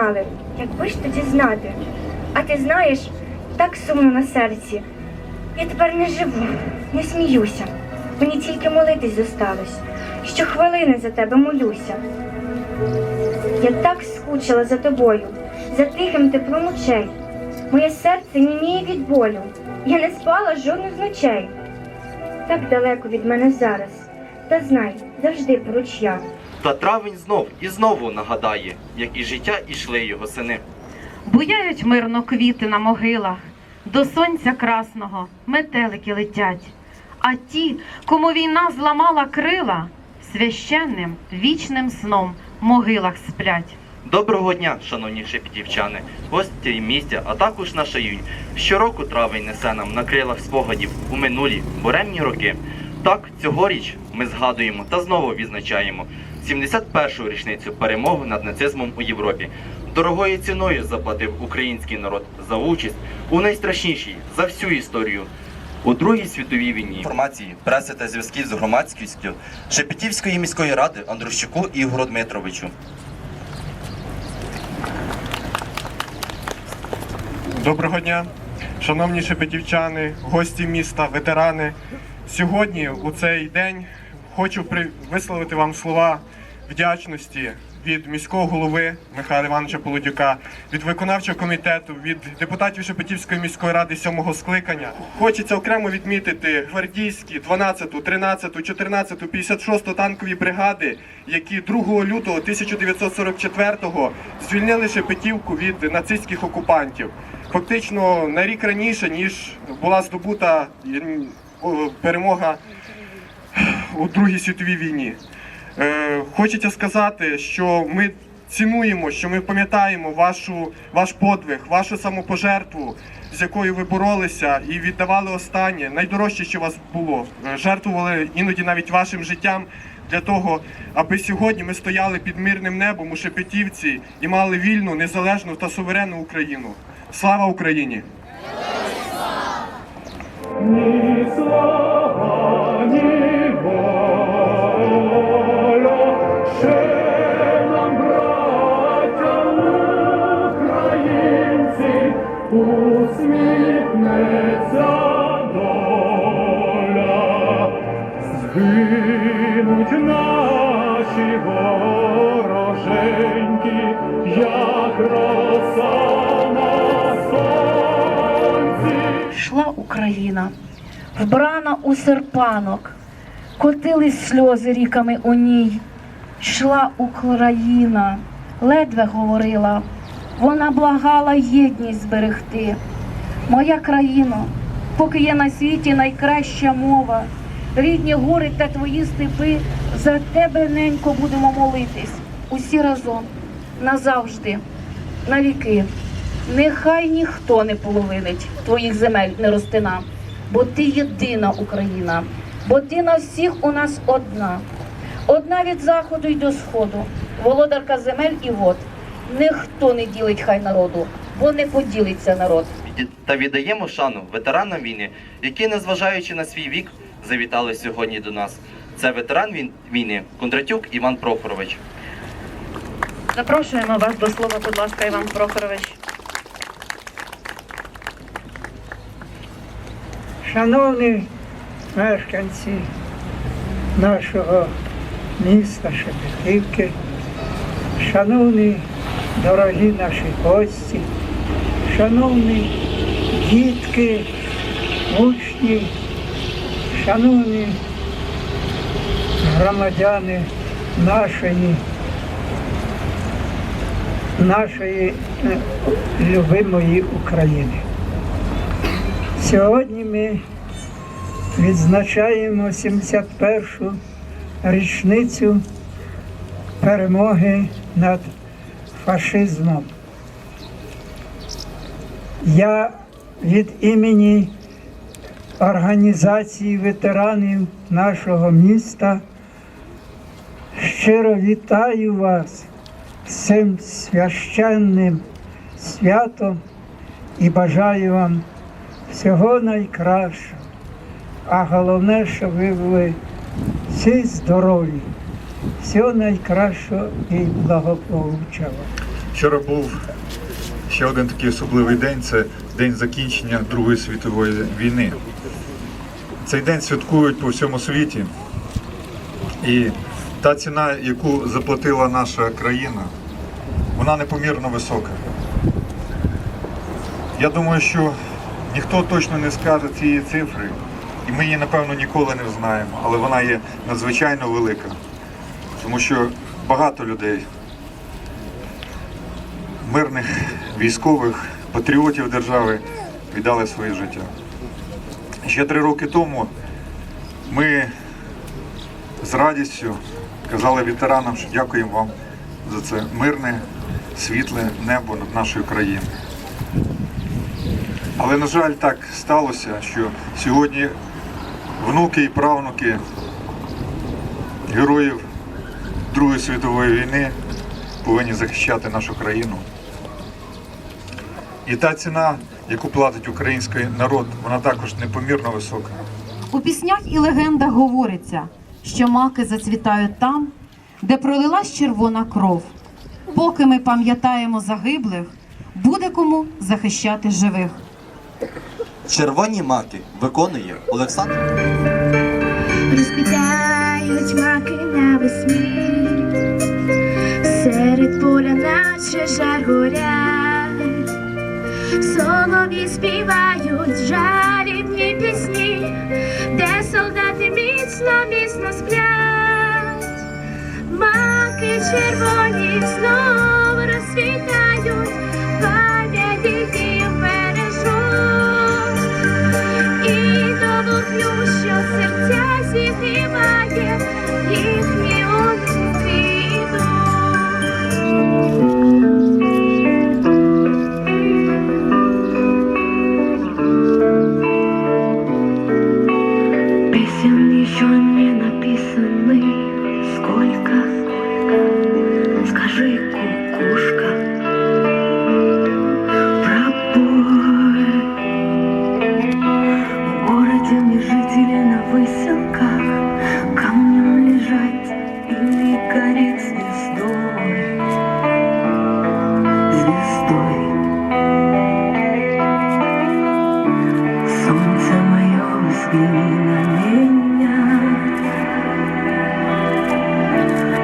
аби ж тоді знати. А ти знаєш, так сумно на серці. Я тепер не живу, не сміюся. Мені тільки молитись зосталось. Щохвилини за тебе молюся. Я так скучила за тобою, за тихим теплом очей. Моє серце німіє від болю. Я не спала жодну з ночей. Так далеко від мене зараз. Та знай, завжди поруч я. Та травень знов і знову нагадає, як і життя ішли його сини. Буяють мирно квіти на могилах, до сонця красного метелики летять. А ті, кому війна зламала крила, священним вічним сном в могилах сплять. Доброго дня, шановні шепетівчани, гості місця, а також наша юнь. Щороку травень несе нам на крилах спогадів у минулі буремні роки. Так, цьогоріч ми згадуємо та знову відзначаємо 71-шу річницю перемоги над нацизмом у Європі. Дорогою ціною заплатив український народ за участь у найстрашнішій за всю історію. У Другій світовій війні інформації, преси та зв'язків з громадськістю Шепетівської міської ради Андрущуку Ігору Дмитровичу. Доброго дня, шановні шепетівчани, гості міста, ветерани. Сьогодні, у цей день, хочу при- висловити вам слова вдячності від міського голови Михайла Івановича Полудюка, від виконавчого комітету, від депутатів Шепетівської міської ради сьомого скликання. Хочеться окремо відмітити гвардійські 12, 13, 14, 56 танкові бригади, які 2 лютого 1944-го звільнили Шепетівку від нацистських окупантів. Фактично на рік раніше, ніж була здобута перемога у Другій світовій війні. Е, хочеться сказати, що ми цінуємо, що ми пам'ятаємо вашу, ваш подвиг, вашу самопожертву, з якою ви боролися і віддавали останнє, найдорожче, що у вас було. Е, Жертвували іноді навіть вашим життям для того, аби сьогодні ми стояли під мирним небом у Шепетівці і мали вільну, незалежну та суверенну Україну. Слава Україні! Слава, як Україна, вбрана у серпанок, котились сльози ріками у ній. Йшла Україна, ледве говорила, вона благала єдність зберегти. Моя країно, поки є на світі найкраща мова, рідні гори та твої степи, за тебе ненько будемо молитись. Усі разом, назавжди, навіки. Нехай ніхто не половинить твоїх земель не ростина, бо ти єдина Україна, бо ти на всіх у нас одна. Одна від заходу й до сходу, володарка земель і вод. Ніхто не ділить хай народу, бо не поділиться народ. Та віддаємо шану ветеранам війни, які, незважаючи на свій вік, завітали сьогодні до нас. Це ветеран війни Кондратюк Іван Прохорович. Запрошуємо вас до слова, будь ласка, Іван Прохорович. Шановні мешканці нашого міста Шепетівки, шановні дорогі наші гості, шановні дітки, учні, шановні громадяни нашої, нашої е, любимої України. Сьогодні ми відзначаємо 71-шу річницю перемоги над фашизмом. Я від імені організації ветеранів нашого міста щиро вітаю вас цим священним святом і бажаю вам всього найкращого. А головне, щоб ви були всі здорові, всього найкращого і благополуччя. Вчора був ще один такий особливий день це день закінчення Другої світової війни. Цей день святкують по всьому світі. І та ціна, яку заплатила наша країна, вона непомірно висока. Я думаю, що ніхто точно не скаже цієї цифри, і ми її, напевно, ніколи не знаємо, але вона є надзвичайно велика. Тому що багато людей, мирних військових, патріотів держави віддали своє життя. Ще три роки тому ми з радістю казали ветеранам, що дякуємо вам за це мирне, світле небо над нашою країною. Але, на жаль, так сталося, що сьогодні внуки і правнуки героїв Другої світової війни повинні захищати нашу країну. І та ціна, яку платить український народ, вона також непомірно висока. У піснях і легендах говориться, що маки зацвітають там, де пролилась червона кров. Поки ми пам'ятаємо загиблих, буде кому захищати живих. Червоні маки виконує Олександр. Розквітають маки навесні, серед поля наче жар горять, солові співають жалібні маки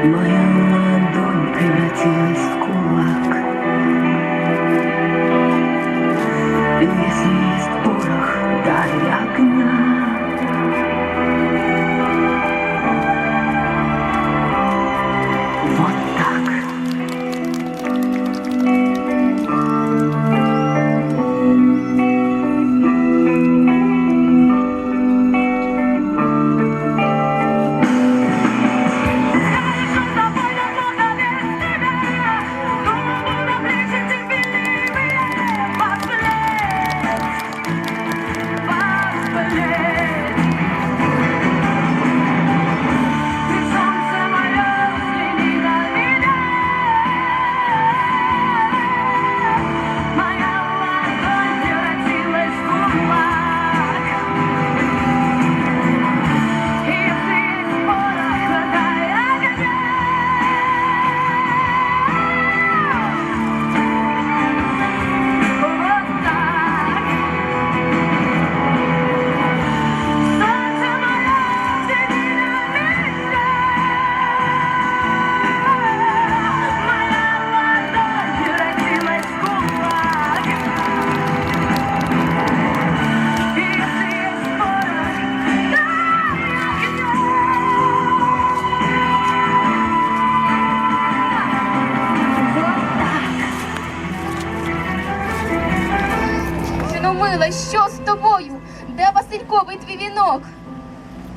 Моя ладонь превратилась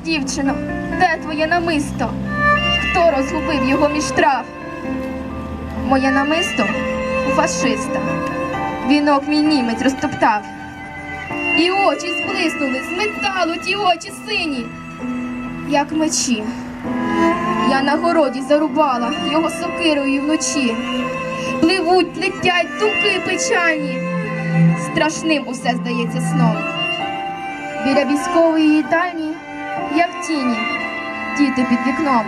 Дівчино, де твоє намисто? Хто розгубив його між трав? Моє намисто у фашиста. Вінок мій німець розтоптав. І очі зблиснули, з металу ті очі сині, як мечі. Я на городі зарубала його сокирою вночі. Пливуть, летять думки печальні. Страшним усе здається сном. Біля військової їдальні я в тіні, діти під вікном.